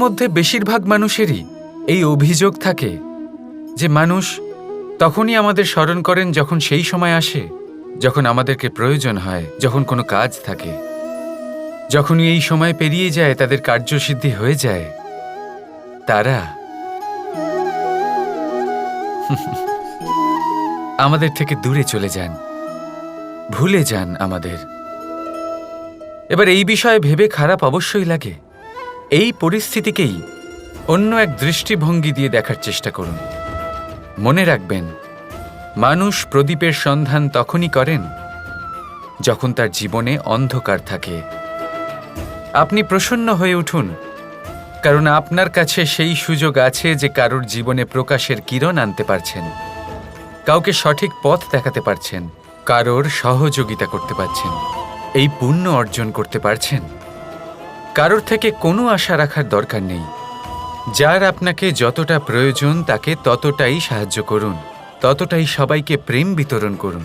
মধ্যে বেশিরভাগ মানুষেরই এই অভিযোগ থাকে যে মানুষ তখনই আমাদের স্মরণ করেন যখন সেই সময় আসে, যখন আমাদেরকে প্রয়োজন হয়, যখন কোনো কাজ থাকে। যখনই এই সময় পেরিয়ে যায়, তাদের কার্যসিদ্ধি হয়ে যায়। তারা আমাদের থেকে দূরে চলে যান। ভুলে যান আমাদের। এবার এই বিষয়ে ভেবে খারাপ অবশ্যই লাগে। এই পরিস্থিতিকেই অন্য এক দৃষ্টিভঙ্গি দিয়ে দেখার চেষ্টা করুন। মনে রাখবেন, মানুষ প্রদীপের সন্ধান তখনই করেন যখন তার জীবনে অন্ধকার থাকে। আপনি প্রসন্ন হয়ে উঠুন, কারণ আপনার কাছে সেই সুযোগ আছে যে কারোর জীবনে প্রকাশের কিরণ আনতে পারছেন, কাউকে সঠিক পথ দেখাতে পারছেন, কারোর সহযোগিতা করতে পারছেন, এই পুণ্য অর্জন করতে পারছেন। কারোর থেকে কোনো আশা রাখার দরকার নেই। যার আপনাকে যতটা প্রয়োজন তাকে ততটাই সাহায্য করুন, ততটাই সবাইকে প্রেম বিতরণ করুন।